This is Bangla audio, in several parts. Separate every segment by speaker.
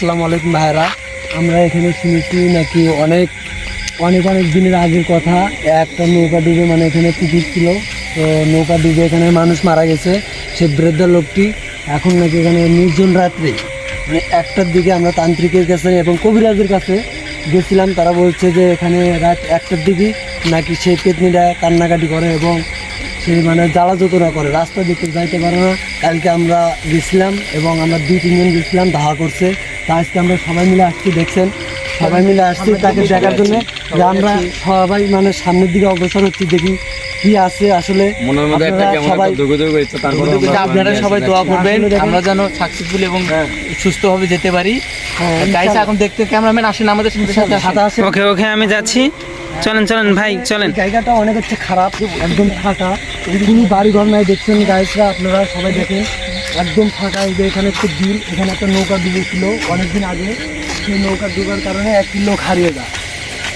Speaker 1: আসসালামু আলাইকুম ভাইরা আমরা এখানে শুনেছি নাকি অনেক অনেক অনেক দিনের আগের কথা। একটা নৌকা ডুবে মানে এখানে পুকুর ছিল। তো নৌকা ডুবে এখানে মানুষ মারা গেছে, সে বৃদ্ধ লোকটি। এখন নাকি এখানে নির্জন রাত্রে মানে একটার দিকে আমরা তান্ত্রিকের কাছে এবং কবিরাজের কাছে গেছিলাম। তারা বলছে যে এখানে রাত একটার দিকে নাকি সেই পেতনিটা কান্নাকাটি করে এবং সে মানে জ্বালা যতনা করে। রাস্তা দিকে যাইতে পারে না। কালকে আমরা গেছিলাম এবং আমরা দুই, তিনজন গেছিলাম, ধাওয়া করছে। তা আজকে আমরা সবাই মিলে আসছি দেখছেন? সবাই মিলে আসছি তাকে দেখার জন্য। যে আমরা সবাই মানে সামনের দিকে অগ্রসর হচ্ছি দেখি কি আছে আসলে।
Speaker 2: মনের মধ্যে একটা
Speaker 1: আপনারা
Speaker 2: কেমন
Speaker 1: সবাই
Speaker 2: একটা দুর্গোদুর্গ ইচ্ছা তারপর
Speaker 3: আপনারা সবাই দোয়া করবেন। আমরা যেন সাকসেসফুল এবং সুস্থ সুস্থভাবে যেতে পারি।
Speaker 1: হ্যাঁ,
Speaker 3: গাইস এখন দেখতে ক্যামেরাম্যান আসেন আমাদের সাথে সাথে
Speaker 1: আছে
Speaker 4: ওকে ওকে আমি যাচ্ছি। চলেন চলেন ভাই চলেন।
Speaker 1: জায়গাটা অনেক হচ্ছে খারাপ একদম ফাঁকা। কোনো বাড়ি ঘর নাই দেখছেন গাইসরা আপনারা সবাই দেখেন। একদম ফাঁকা এই যে এখানে একটু বিল এখানে একটা নৌকা ডুবেছিল অনেকদিন আগে। সেই নৌকা ডুবার কারণে একটি লোক হারিয়ে যায়।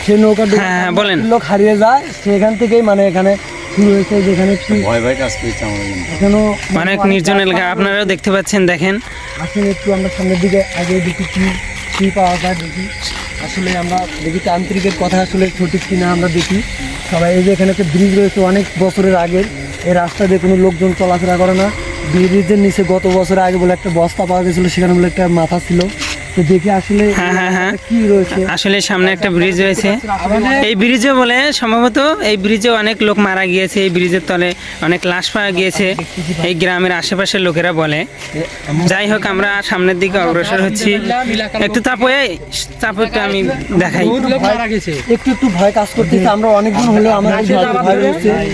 Speaker 1: সেই নৌকা
Speaker 4: হ্যাঁ, বলেন।
Speaker 1: লোক হারিয়ে যায় সেখান থেকেই মানে এখানে শুরু হয়েছে যেখানে একটু
Speaker 2: ভয় ভয় কাজ করছে আমাদের
Speaker 4: অনেক নির্জন এলাকা আপনারাও দেখতে পাচ্ছেন দেখেন।
Speaker 1: আসলে একটু আমরা সামনের দিকে আগে দেখি কি কি পাওয়া যায় দেখি। আসলে আমরা দেখি তান্ত্রিকের কথা আসলে সঠিক কিনা আমরা দেখি। সবাই এই যে এখানে একটা ব্রিজ রয়েছে অনেক বছরের আগের এই রাস্তা দিয়ে কোনো লোকজন চলাফেরা করে না। ব্রিজের নিচে গত বছর আগে বলে একটা বস্তা পাওয়া গেছিল সেখানে বলে একটা মাথা ছিল। তো দেখি আসলে
Speaker 4: হ্যাঁ, হ্যাঁ, হ্যাঁ।
Speaker 1: কি রয়েছে?
Speaker 4: আসলে সামনে একটা ব্রিজ রয়েছে। এই ব্রিজে বলে সম্ভবত এই ব্রিজে অনেক লোক মারা গিয়েছে এই ব্রিজের তলে অনেক লাশ পাওয়া গিয়েছে এই গ্রামের আশেপাশের লোকেরা বলে। যাই হোক আমরা সামনের দিকে অগ্রসর হচ্ছি। একটু তাপয়ে তাপরটা আমি দেখাই।
Speaker 3: বহুত লোক মারা গেছে
Speaker 1: একটু একটু ভয় কাজ করতেছে আমরা অনেকদিন ভয়- ভয়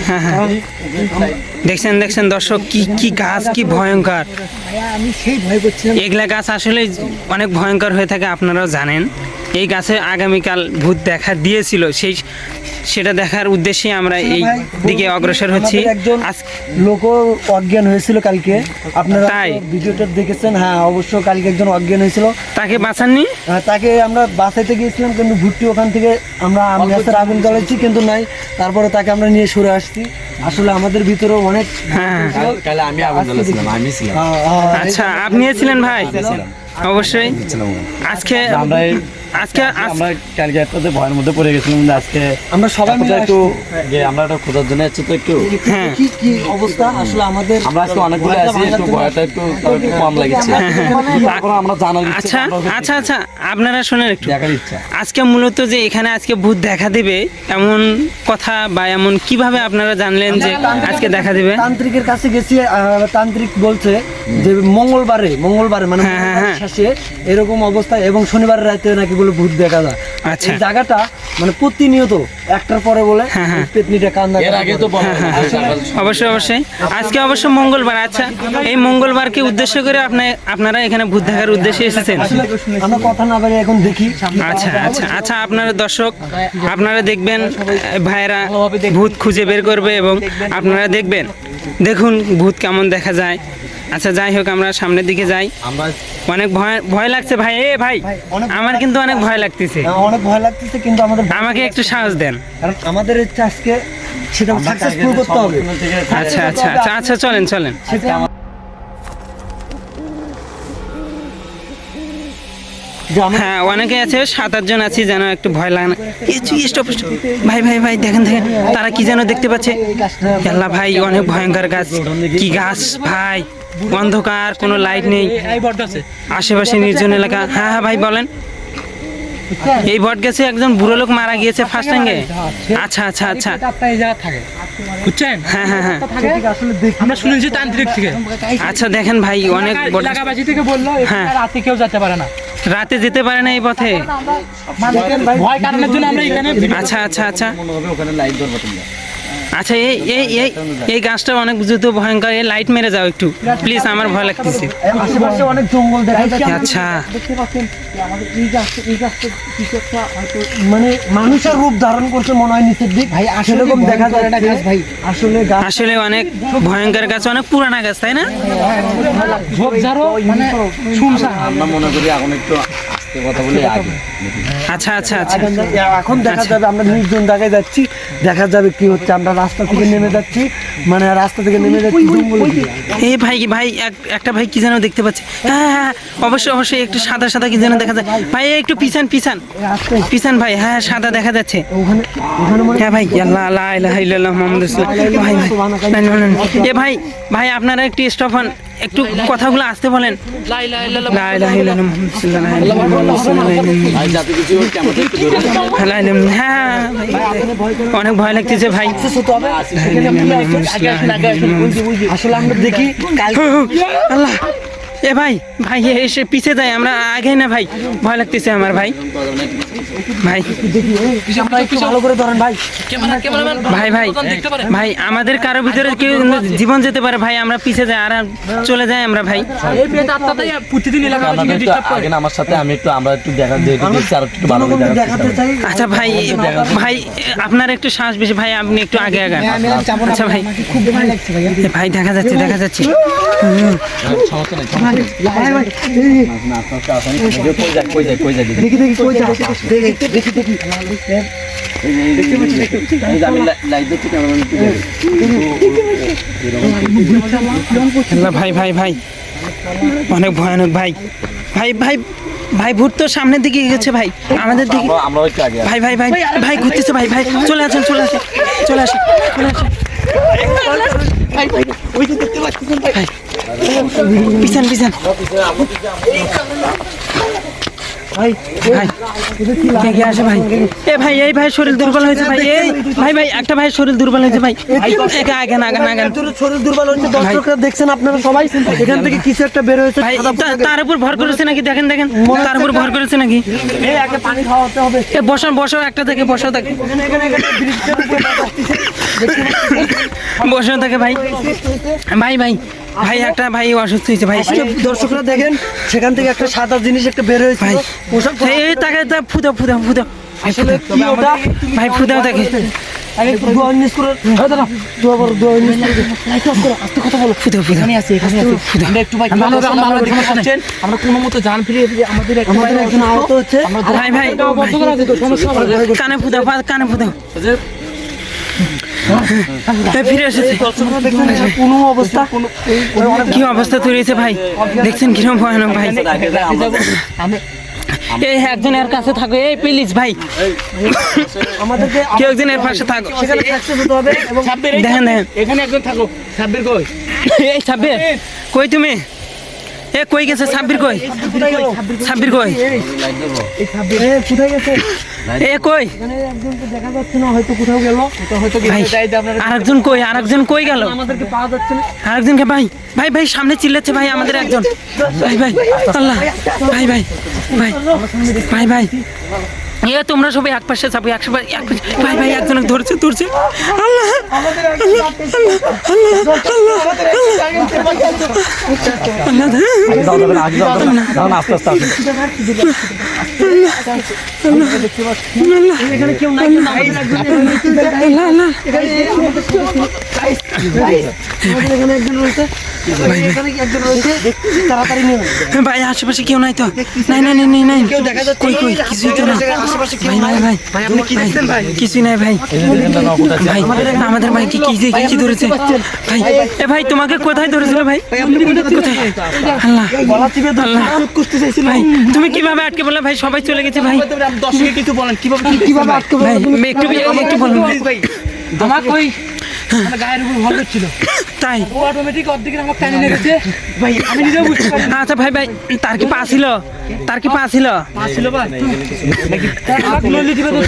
Speaker 4: হ্যাঁ হ্যাঁ। দেখছেন দেখছেন দর্শক কি কি গাছ কি ভয়ঙ্কর। এগুলা গাছ আসলে অনেক ভয়ঙ্কর হয়ে থাকে আপনারাও জানেন। এই গাছে আগামীকাল ভূত দেখা দিয়েছিল। সেই সেটা দেখার উদ্দেশ্যে আমরা এই দিকে অগ্রসর হচ্ছি।
Speaker 1: একজন
Speaker 4: আজ-
Speaker 1: লোক অজ্ঞান হয়েছিল কালকে। আপনারা
Speaker 4: তাই?
Speaker 1: ভিডিওটা দেখেছেন? হ্যাঁ অবশ্য কালকে একজন অজ্ঞান হয়েছিল।
Speaker 4: তাকে বাঁচাননি?
Speaker 1: আহ, তাকে আমরা বাঁচাইতে গিয়েছিলাম কিন্তু ভুট্টি ওখান থেকে আমরা গ্যাসের আগুন জ্বালাইছি কিন্তু নাই। তারপরে তাকে আমরা নিয়ে সরে আসছি। আসলে আমাদের ভিতরেও অনেক
Speaker 4: হ্যাঁ। আচ্ছা আপনি ছিলেন ভাই? অবশ্যই। আজকে
Speaker 5: আমরা
Speaker 4: আজকে
Speaker 5: আমরা কালকে একটাতে ভয়ের মধ্যে পড়ে গেছিলাম কিন্তু আজকে
Speaker 1: আমরা সবাই মিলে
Speaker 5: একটু যে আমরা একটা খোঁজার জন্য তো একটু।
Speaker 4: হ্যাঁ।
Speaker 1: কি কি অবস্থা? আসলে আমাদের
Speaker 5: আমরা আজকে অনেকগুলো আছি একটু ভয়টা একটু একটু কম লাগছে। তারপর আমরা জানার
Speaker 4: আচ্ছা আচ্ছা আচ্ছা আপনারা শোনেন একটু।
Speaker 5: দেখার ইচ্ছা।
Speaker 4: আজকে মূলত যে এখানে আজকে ভূত দেখা দেবে এমন কথা বা এমন কীভাবে আপনারা জানলেন যে আজকে দেখা দেবে?
Speaker 1: তান্ত্রিকের কাছে গেছি আহ, তান্ত্রিক বলছে যে মঙ্গলবারে মঙ্গলবারে মানে
Speaker 4: হ্যাঁ, হ্যাঁ, হ্যাঁ।
Speaker 1: শেষে এরকম অবস্থা এবং শনিবার রাতে নাকি বলে ভূত দেখা যায়।
Speaker 4: আচ্ছা।
Speaker 1: জায়গাটা মানে প্রতিনিয়ত একটার পরে বলে
Speaker 4: হ্যাঁ, হ্যাঁ।
Speaker 1: পেতনিটা কান্না
Speaker 5: এর আগে তো
Speaker 4: অবশ্যই অবশ্যই। আজকে অবশ্য মঙ্গলবার। আচ্ছা এই মঙ্গলবারকে উদ্দেশ্য করে আপনি আপনারা এখানে ভূত দেখার উদ্দেশ্যে এসেছেন?
Speaker 1: আমরা কথা না বলে এখন দেখি।
Speaker 4: আচ্ছা আচ্ছা আচ্ছা আপনারা দর্শক আপনারা দেখবেন ভাইয়েরা ভূত খুঁজে বের করবে এবং আপনারা দেখবেন। দেখুন ভূত কেমন দেখা যায়। আচ্ছা যাই হোক আমরা সামনের দিকে যাই। অনেক ভয় ভয় লাগছে ভাই। এ ভাই আমার কিন্তু অনেক ভয় লাগতেছে।
Speaker 1: অনেক ভয় লাগতেছে কিন্তু আমাদের
Speaker 4: আমাকে একটু সাহস দেন।
Speaker 1: কারণ আমাদের ইচ্ছা আজকে সেটা সাকসেসফুল করতে হবে।
Speaker 4: আচ্ছা আচ্ছা আচ্ছা আচ্ছা চলেন চলেন। হ্যাঁ অনেকে আছে সাত আটজন আছি যেন একটু ভয় লাগে না। স্টপ ভাই ভাই ভাই দেখেন দেখেন তারা কি যেন দেখতে পাচ্ছে? আল্লাহ ভাই অনেক ভয়ঙ্কর গাছ। কি গাছ ভাই? অন্ধকার কোনো লাইট নেই। আশেপাশে নির্জন এলাকা। হ্যাঁ হ্যাঁ ভাই বলেন। এই বট গাছে একজন বুড়ো লোক মারা গিয়েছে ফার্স্ট টাইমে আচ্ছা আচ্ছা আচ্ছা।
Speaker 3: বুঝছেন?
Speaker 4: হ্যাঁ হ্যাঁ হ্যাঁ।
Speaker 3: আমরা শুনেছি তান্ত্রিক থেকে।
Speaker 4: আচ্ছা দেখেন ভাই অনেক বট
Speaker 3: এলাকাবাসী থেকে বলল
Speaker 4: হ্যাঁ।
Speaker 3: রাতে কেউ যেতে পারে না।
Speaker 4: রাতে যেতে পারে না এই পথে?
Speaker 3: ভয় কারণের জন্য আমরা এখানে
Speaker 4: আচ্ছা আচ্ছা আচ্ছা।
Speaker 2: ওখানে লাইট ধরবো তোমরা
Speaker 4: আচ্ছা এই এই এই এই গাছটা অনেক যুদ্ধ ভয়ঙ্কর এই লাইট মেরে যাও একটু। প্লিজ আমার ভয় লাগতেছে।
Speaker 1: আশেপাশে অনেক জঙ্গল দেখা যাচ্ছে।
Speaker 4: আচ্ছা
Speaker 1: দেখতে পাচ্ছেন যে আমাদের এই গাছটা এই গাছটা কিছু একটা হয়তো মানে মানুষের রূপ ধারণ করছে মনে হয় নিচের দিক। ভাই আসলে এরকম দেখা যায় না গাছ ভাই? আসলে গাছ
Speaker 4: আসলে অনেক ভয়ঙ্কর গাছ অনেক পুরানা গাছ তাই না?
Speaker 3: ঝোপঝাড়ও মানে শুনশান
Speaker 2: আমরা মনে করি এখন একটু কথা বলে আগে।
Speaker 4: আচ্ছা আচ্ছা আচ্ছা।
Speaker 1: এখন দেখা যাবে আমরা নির্জন জায়গায় যাচ্ছি। দেখা যাবে কি হচ্ছে। আমরা রাস্তা থেকে নেমে যাচ্ছি। মানে রাস্তা থেকে নেমে যাচ্ছি
Speaker 4: এই ভাই ভাই একটা ভাই কি যেন দেখতে পাচ্ছি। হ্যাঁ হ্যাঁ হ্যাঁ, অবশ্যই অবশ্যই একটু সাদা সাদা কি যেন দেখা যায়। ভাই একটু পিছান পিছান। পিছান ভাই হ্যাঁ সাদা দেখা যাচ্ছে।
Speaker 1: ওখানে ওখানে
Speaker 4: হ্যাঁ ভাই আল্লাহ আল্লাহ ইলাহা ইল্লাল্লাহ মুহাম্মাদুর রাসূলুল্লাহ। ভাই ভাই। না, না, না, না। এ ভাই ভাই আপনারা একটু স্টপ হন। একটু কথাগুলো আসতে বলেন। হ্যাঁ অনেক ভয় লাগতেছে ভাই
Speaker 1: আসলে আমরা দেখি
Speaker 4: আল্লাহ এ ভাই ভাই এসে পিছে যায় আমরা আগে না ভাই। ভয় লাগতেছে আমার ভাই। ভাই।
Speaker 1: ভাই
Speaker 4: ভাই ভাই আমাদের কারও ভিতরে কেউ জীবন যেতে পারে ভাই আমরা পিছে যাই আর চলে যাই আমরা ভাই।
Speaker 2: আমার সাথে আমি একটু আমরা একটু দেখা
Speaker 4: আচ্ছা ভাই ভাই আপনার একটু শ্বাস বেশি ভাই আপনি একটু আগে আগে। আচ্ছা ভাই।
Speaker 1: ভাই
Speaker 4: ভাই দেখা যাচ্ছে দেখা যাচ্ছে।
Speaker 1: ভাই ভাই
Speaker 4: ভাই ভাই ভাই অনেক ভয়ানক ভাই ভাই ভাই ভাই ভূত তো সামনের দিকে গেছে ভাই আমাদের দিকে ভাই ভাই ভাই ভাই ঘুরতেছে ভাই ভাই চলে আসেন চলে আসেন চলে আসেন চলে আসেন ভাই, পিছন পিছান
Speaker 1: ভাই
Speaker 4: ভাই কে কে আসে ভাই? এ ভাই এই ভাই শরীর দুর্বল হয়েছে ভাই এই ভাই ভাই একটা ভাই শরীর দুর্বল হয়েছে ভাই। একা আগেন
Speaker 1: তোর শরীর দুর্বল হচ্ছে দর্শকরা দেখছেন আপনারা সবাই এখান থেকে কিছু একটা বের হয়েছে
Speaker 4: তার উপর ভর করেছে নাকি? দেখেন দেখেন তার উপর ভর করেছে নাকি?
Speaker 1: এই আগে পানি খাওয়াতে হবে।
Speaker 4: এ বসো বসো একটা থেকে বসো থাকে বসে থাকে ভাই। ভাই ভাই ভাই একটা ভাই অসুস্থ হয়েছে ভাই।
Speaker 1: দর্শকরা দেখেন সেখান থেকে একটা সাদা জিনিস একটা বের হয়েছে
Speaker 4: ভাই তাকে
Speaker 1: আসলে কি ওটা?
Speaker 4: ভাই ফুদাও তাকে
Speaker 1: আগে দোয়া নিস করে দাদা দোয়া করো দোয়া নিস করে লাইট অফ করো আস্তে কথা বলো।
Speaker 4: ফুদাও ফুদাও
Speaker 3: আছে এখানে আছে। আমরা একটু ভাই ভালো ভালো সমস্যা নেই আমরা কোনো মতো জান ফিরিয়ে ফিরিয়ে আমাদের একটা
Speaker 1: আমাদের একজন আহত হচ্ছে।
Speaker 4: ভাই ভাই। কানে ফুদাও এই ফিরে এসেছে।
Speaker 1: কোনো অবস্থা?
Speaker 4: কি অবস্থা তৈরি হয়েছে ভাই? দেখছেন কীরকম ভয়ানক ভাই। এই একজন এর কাছে থাকো। এই প্লিজ ভাই।
Speaker 1: আমাদেরকে
Speaker 4: কেউ একজন এর পাশে থাকো।
Speaker 1: সেখানে সাকসেস হতে হবে এবং
Speaker 4: দেখেন দেখেন।
Speaker 3: এখানে একজন থাকো। সাব্বির কই?
Speaker 4: এই সাব্বির কই তুমি? এ কই গেছে? সাব্বির কই?
Speaker 1: কোথায় গেল
Speaker 4: সাব্বির কই?
Speaker 2: ভাই।
Speaker 1: এ ভাই ভাই
Speaker 4: ভাই কই?
Speaker 1: ভাই ভাই ভাই ভাই ভাই হয়তো কোথাও ভাই
Speaker 3: ভাই
Speaker 4: ভাই আরেকজন কই? আরেকজন কই গেল?
Speaker 1: ভাই ভাই ভাই ভাই
Speaker 4: আরেকজনকে ভাই ভাই ভাই সামনে চিল্লাচ্ছে ভাই আমাদের একজন। ভাই ভাই আল্লাহ ভাই ভাই ভাই ভাই ভাই। এ তোমরা সবাই এক পাশে যাব একশো এক পাশে ভাই ভাই একজন ধরছে ধরছে
Speaker 1: কেউ
Speaker 4: ভাই আশেপাশে কেউ নাই তো নাই নাই নাই নাই নাই
Speaker 1: দেখা যাচ্ছে
Speaker 4: কিছুই তো না
Speaker 1: আশেপাশে
Speaker 4: ভাই ভাই ভাই ভাই আপনি কি দেখছেন ভাই? কিছুই নাই ভাই।
Speaker 2: এই যে দেখেন না, কোথায় আছে?
Speaker 4: ভাই আমাদের ভাই কি কি কি- কি ধরেছে ভাই এ ভাই তোমাকে কোথায় ধরেছিল ভাই? আল্লাহ
Speaker 1: গলা চিপে
Speaker 4: আল্লাহ।
Speaker 1: কুস্তি চাইছিল
Speaker 4: ভাই তুমি কীভাবে আটকে বললে ভাই? সবাই চলে গেছে ভাই।
Speaker 3: দর্শকে কিছু বলেন কীভাবে
Speaker 1: কীভাবে আটকে
Speaker 4: ভাই একটু একটু বলুন
Speaker 3: ভাই। আমার আমার গায়ের উপর ভর ছিল
Speaker 4: তাই?
Speaker 3: ও অটোমেটিক অর্ধেক আমার টানে নিয়ে গেছে ভাই আমি নিজেও বুঝতে পারি
Speaker 4: আচ্ছা ভাই ভাই তার কি পা ছিল? তার কি পা ছিল?
Speaker 3: ছিল ভাই আমার নলি দিবে তো।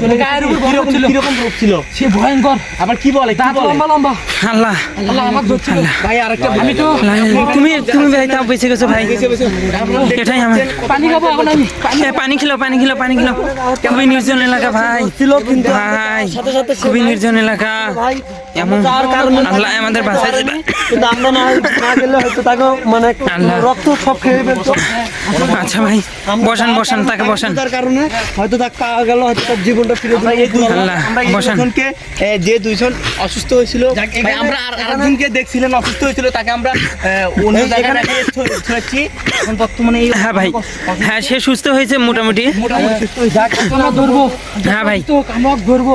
Speaker 3: চলে গায়ের উপর ভর ছিল। কীরকম রূপ ছিল? সে ভয়ঙ্কর। আবার কি বলে? কি লম্বা লম্বা।
Speaker 4: আল্লাহ।
Speaker 3: আল্লাহ আমার ধরছিল ভাই আরেকটা আমি তো
Speaker 4: তুমি তুমি ভাই তাও বেঁচে গেছো ভাই। এটাই আমার।
Speaker 3: পানি খাব এখন আমি।
Speaker 4: পানি খেলো পানি খেলো পানি খেলো। খুবই নির্জন এলাকা ভাই।
Speaker 1: ছিল কিন্তু
Speaker 4: ভাই
Speaker 1: সাথে সাথে সে
Speaker 4: খুবই নির্জন এলাকা।
Speaker 1: ভাই
Speaker 4: এমন
Speaker 1: কারণে
Speaker 4: আল্লাহ আমাদের বাঁচাই দিবে
Speaker 1: কিন্তু আমরা না না গেলে হয়তো তাকে মানে রক্ত সব খেয়ে ফেলতো
Speaker 4: আচ্ছা ভাই বসান বসান তাকে বসান।
Speaker 1: তার কারণে হয়তো তাকে পাওয়া গেল হয়তো তার জীবনটা ফিরে দিল
Speaker 4: আল্লাহ
Speaker 3: আমরা এই
Speaker 4: বসান।
Speaker 3: দুজনকে যে দুইজন অসুস্থ হয়েছিল ভাই আমরা আর আরেকজনকে দেখছিলেন অসুস্থ হয়েছিল তাকে আমরা অন্য জায়গায় রেখে ছড়াচ্ছি এখন বর্তমানে এই
Speaker 4: হ্যাঁ ভাই হ্যাঁ সে সুস্থ হয়েছে মোটামুটি।
Speaker 3: মোটামুটি সুস্থ হয়েছে।
Speaker 4: হ্যাঁ ভাই।
Speaker 1: তো আমরা ধরবো।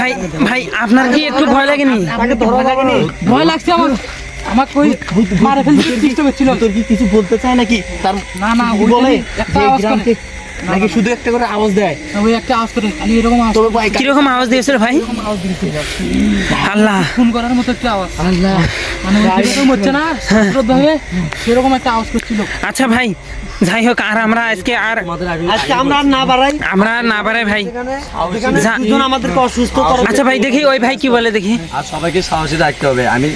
Speaker 4: ভাই ভাই আপনার কি একটু ভয় লাগেনি?
Speaker 6: ভয় লাগছে আমার। আমার কই মারা ফেলতে চেষ্টা করছিল
Speaker 3: তোর কি কিছু বলতে চায় নাকি? তার
Speaker 6: না না
Speaker 3: বলে?
Speaker 6: একটা আওয়াজ
Speaker 3: নাকি শুধু একটা করে আওয়াজ দেয়?
Speaker 6: ওই একটা আওয়াজ করে খালি এরকম আওয়াজ
Speaker 3: তবে ভাই
Speaker 4: কীরকম আওয়াজ দিয়েছিল ভাই? আল্লাহ।
Speaker 6: ফোন করার মতো একটা আওয়াজ। আল্লাহ। মানে ওই যেরকম হচ্ছে না সেরকম একটা আওয়াজ করছিল।
Speaker 4: আচ্ছা ভাই যাই হোক আর আমরা আজকে আর
Speaker 1: আজকে আমরা আর না বাড়াই।
Speaker 4: আমরা আর না পারে ভাই।
Speaker 1: দুজন আমাদেরকে অসুস্থ করে
Speaker 4: আচ্ছা ভাই দেখি ওই ভাই কি বলে দেখি।
Speaker 5: আর সবাইকে সাহসী রাখতে হবে। আমি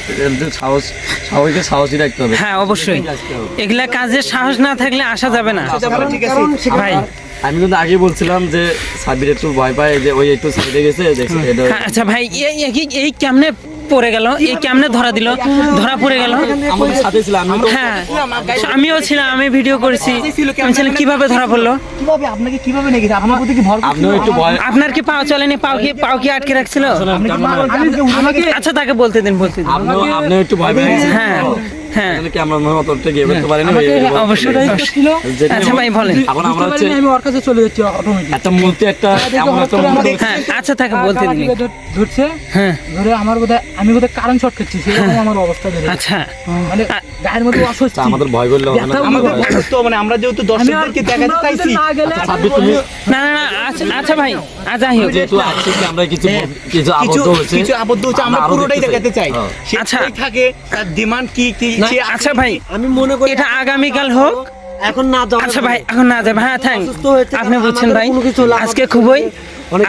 Speaker 5: সাহস সবাইকে সাহসী রাখতে হবে।
Speaker 4: হ্যাঁ অবশ্যই। এগুলা কাজে সাহস না থাকলে আসা যাবে না।
Speaker 3: ঠিক আছে।
Speaker 4: ভাই
Speaker 5: আমি কিন্তু আগে বলছিলাম যে সাবির একটু ভয় পায় যে ওই একটু সাইডে গেছে
Speaker 4: হ্যাঁ, আচ্ছা ভাই এই কেমনে পড়ে গেল? এই কেমনে ধরা দিল? ধরা পড়ে গেল?
Speaker 5: আমাদের সাথে ছিল আমি তো
Speaker 4: হ্যাঁ আমিও ছিলাম আমি ভিডিও করেছি। আমি ছিলাম কীভাবে ধরা পড়ল?
Speaker 3: কীভাবে আপনাকে কীভাবে নিয়ে গেছে? আপনার প্রতি কি ভর
Speaker 5: একটু ভয়
Speaker 4: আপনার কি পাও চলেনি? পাও কি পাও কি আটকে রাখছিল? আচ্ছা তাকে বলতে দিন বলতে দিন।
Speaker 5: আপনিও একটু ভয় পেয়ে
Speaker 4: হ্যাঁ। হ্যাঁ।
Speaker 5: কি আমরা মতো একটা গিয়ে করতে পারিনি?
Speaker 4: অবশ্যই
Speaker 6: ছিল
Speaker 4: আচ্ছা ভাই বলেন।
Speaker 5: এখন আমরা হচ্ছে
Speaker 6: আমি ওর কাছে চলে যাচ্ছি অটোমেটিক
Speaker 5: একটা মূর্তি একটা এমন একটা মূর্তি
Speaker 4: হ্যাঁ আচ্ছা তাকে বলতে দিন
Speaker 6: ধরছে?
Speaker 4: হ্যাঁ।
Speaker 6: ধরে আমার বোধহয় আমি বোধহয় কারেন্ট শর্ট খাচ্ছি সেরকম আমার অবস্থা
Speaker 4: আচ্ছা।
Speaker 6: মানে গায়ের মধ্যে অস্বস্তি।
Speaker 5: আমাদের ভয় করলে হবে না।
Speaker 3: আমাদের মানে আমরা যেহেতু দর্শকদেরকে দেখাতে চাইছি
Speaker 6: না
Speaker 5: তুমি
Speaker 4: না না না আচ্ছা আচ্ছা ভাই। আ যাই হোক
Speaker 5: যেহেতু আজকে কি আমরা কিছু কিছু
Speaker 3: কিছু
Speaker 5: আবদ্ধ হয়েছে।
Speaker 3: কিছু আবদ্ধ হচ্ছে আমরা
Speaker 5: আরও
Speaker 3: পুরোটাই
Speaker 5: দেখতে
Speaker 3: চাই।
Speaker 5: হ্যাঁ।
Speaker 3: সে
Speaker 4: আচ্ছা।
Speaker 3: কোথায় থাকে তার ডিমান্ড কি কি সে
Speaker 4: আচ্ছা ভাই
Speaker 1: আমি মনে করি
Speaker 4: এটা আগামীকাল হোক।
Speaker 1: এখন না
Speaker 4: আচ্ছা ভাই এখন না যাবে। হ্যাঁ থ্যাংক। আপনি বলছেন ভাই আজকে খুবই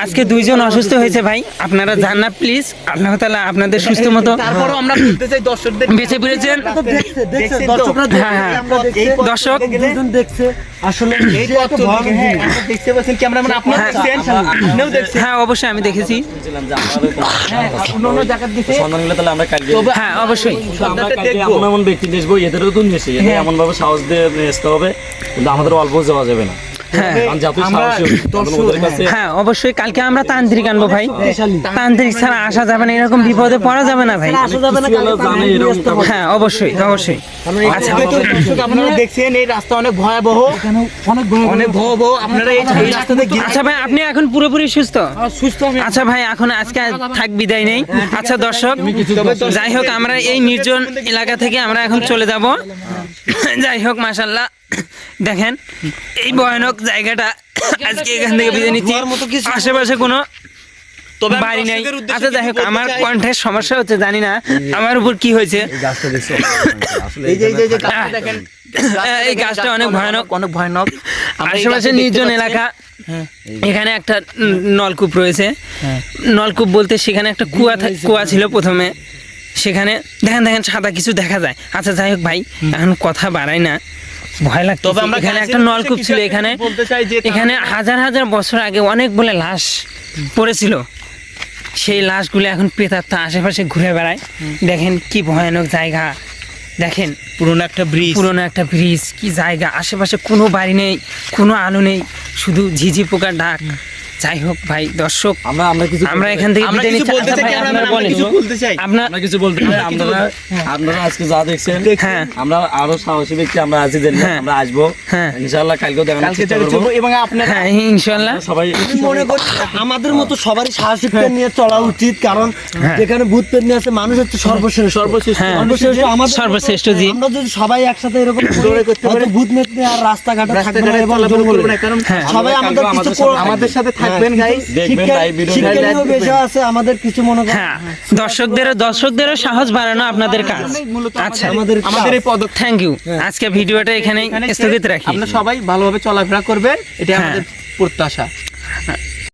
Speaker 4: আজকে দুইজন অসুস্থ হয়েছে ভাই। আপনারা যান না প্লিজ আল্লাহ তাআলা আপনাদের সুস্থ মতো
Speaker 3: তারপরও আমরা বলতে চাই দর্শকদের
Speaker 4: বেঁচে ফিরেছেন? হ্যাঁ, হ্যাঁ। দর্শক
Speaker 1: দুজন দেখছে। আসলে
Speaker 3: হ্যাঁ,
Speaker 1: জিনিস।
Speaker 3: আমরা দেখতে পাচ্ছেন ক্যামেরাম্যান আপনারা
Speaker 4: হ্যাঁ,
Speaker 3: দেখছেন? আপনিও দেখছেন?
Speaker 4: হ্যাঁ অবশ্যই আমি দেখেছি।
Speaker 3: হ্যাঁ
Speaker 4: হ্যাঁ অবশ্যই।
Speaker 5: এমন এমন ব্যক্তি দেখব এদেরও তো নিয়েছি এদের এমন ভাবে সাহস দিয়ে নিয়ে আসতে হবে কিন্তু আমাদের অল্প যাওয়া যাবে না।
Speaker 4: হ্যাঁ।
Speaker 5: কাছে
Speaker 4: হ্যাঁ। অবশ্যই কালকে আমরা তান্ত্রিক আনব ভাই। তান্ত্রিক ছাড়া আসা যাবে না এরকম বিপদে পড়া যাবে না ভাই। হ্যাঁ অবশ্যই অবশ্যই।
Speaker 3: আচ্ছা। আপনারা দেখছেন এই রাস্তা অনেক ভয়াবহ।
Speaker 6: অনেক ভয়
Speaker 3: অনেক ভয়াবহ। আপনারা এই এই রাস্তাতে
Speaker 4: আচ্ছা ভাই আপনি এখন পুরোপুরি সুস্থ?
Speaker 6: সুস্থ
Speaker 4: আচ্ছা ভাই এখন আজকে থাক বিদায় নেই। আচ্ছা দর্শক যাই হোক আমরা এই নির্জন এলাকা থেকে আমরা এখন চলে যাব। যাই হোক মাশাল্লাহ দেখেন এই ভয়ানক জায়গাটা আজকে এখান থেকে বিদায় নিচ্ছি। আশেপাশে কোনো
Speaker 3: তবে
Speaker 4: বাড়ি নেই। আচ্ছা যাই হোক আমার কণ্ঠের সমস্যা হচ্ছে জানি না আমার উপর কি হয়েছে।
Speaker 3: এই গাছটা দেখেন।
Speaker 4: এই গাছটা অনেক ভয়ানক।
Speaker 3: অনেক ভয়ানক।
Speaker 4: আশেপাশে নির্জন এলাকা। এখানে একটা নলকূপ রয়েছে। নলকূপ বলতে সেখানে একটা কুয়া থা- কুয়া ছিল প্রথমে। সেখানে দেখেন দেখেন সাদা কিছু দেখা যায়। আচ্ছা যাই হোক ভাই এখন কথা বাড়াই না। ভয় লাগতো
Speaker 3: তবে আমরা
Speaker 4: এখানে একটা নলকূপ ছিল এখানে।
Speaker 3: বলতে চাই যে
Speaker 4: এখানে হাজার হাজার বছর আগে অনেক বলে লাশ পড়েছিল। সেই লাশগুলো এখন পেতাত্তা আশেপাশে ঘুরে বেড়ায়। দেখেন কি ভয়ানক জায়গা। দেখেন
Speaker 3: পুরনো একটা ব্রিজ।
Speaker 4: পুরনো একটা ব্রিজ কি জায়গা। আশেপাশে কোনো বাড়ি নেই কোনো আলো নেই শুধু ঝিঝি পোকার ডাক। যাই হোক ভাই দর্শক
Speaker 5: আমরা আমরা কিছু
Speaker 4: আমরা এখান থেকে
Speaker 3: আমরা কিছু বলতে চাই আমরা
Speaker 4: বলেন।
Speaker 3: কিছু বলতে চাই।
Speaker 4: আপনার
Speaker 5: আমরা কিছু বলতে চাই। আপনারা আপনারা আজকে যা দেখছেন
Speaker 4: হ্যাঁ।
Speaker 5: আমরা আরও সাহসী ব্যক্তি আমরা আছি যে
Speaker 4: হ্যাঁ।
Speaker 5: আমরা আসব।
Speaker 4: হ্যাঁ।
Speaker 5: ইনশাআল্লাহ কালকেও দেখানোর
Speaker 3: কালকে চলবো এবং আপনারা
Speaker 4: হ্যাঁ ইনশাল্লাহ
Speaker 5: সবাই
Speaker 1: মনে করি আমাদের মতো সবারই সাহসিকতা নিয়ে চলা উচিত কারণ যেখানে ভূত নিয়ে আছে মানুষ হচ্ছে সর্বশেষ
Speaker 4: হ্যাঁ।
Speaker 1: সর্বশেষ আমাদের
Speaker 4: সর্বশ্রেষ্ঠ জি।
Speaker 1: আমরা যদি সবাই একসাথে এরকম
Speaker 3: দৌড়ে করতে পারি।
Speaker 1: ভূত পেতনি আর রাস্তাঘাটে থাকবে না
Speaker 3: রাস্তাঘাটে
Speaker 1: এবং
Speaker 4: হ্যাঁ।
Speaker 1: সবাই আমাদের কিছু
Speaker 5: আমাদের সাথে
Speaker 3: থাকবেন গাইস
Speaker 5: দেখবেন তাই ভিডিও
Speaker 1: আছে আমাদের কিছু মনে
Speaker 4: হ্যাঁ দর্শকদেরও দর্শকদেরও সাহস বাড়ানো আপনাদের কাজ। আচ্ছা।
Speaker 1: আমাদের
Speaker 3: আমাদের এই পদক্ষেপ।
Speaker 4: থ্যাংক ইউ আজকে ভিডিওটা এখানে স্থগিত রাখি।
Speaker 3: আপনারা সবাই ভালোভাবে চলাফেরা করবেন এটা
Speaker 4: হ্যাঁ।
Speaker 3: আমাদের প্রত্যাশা।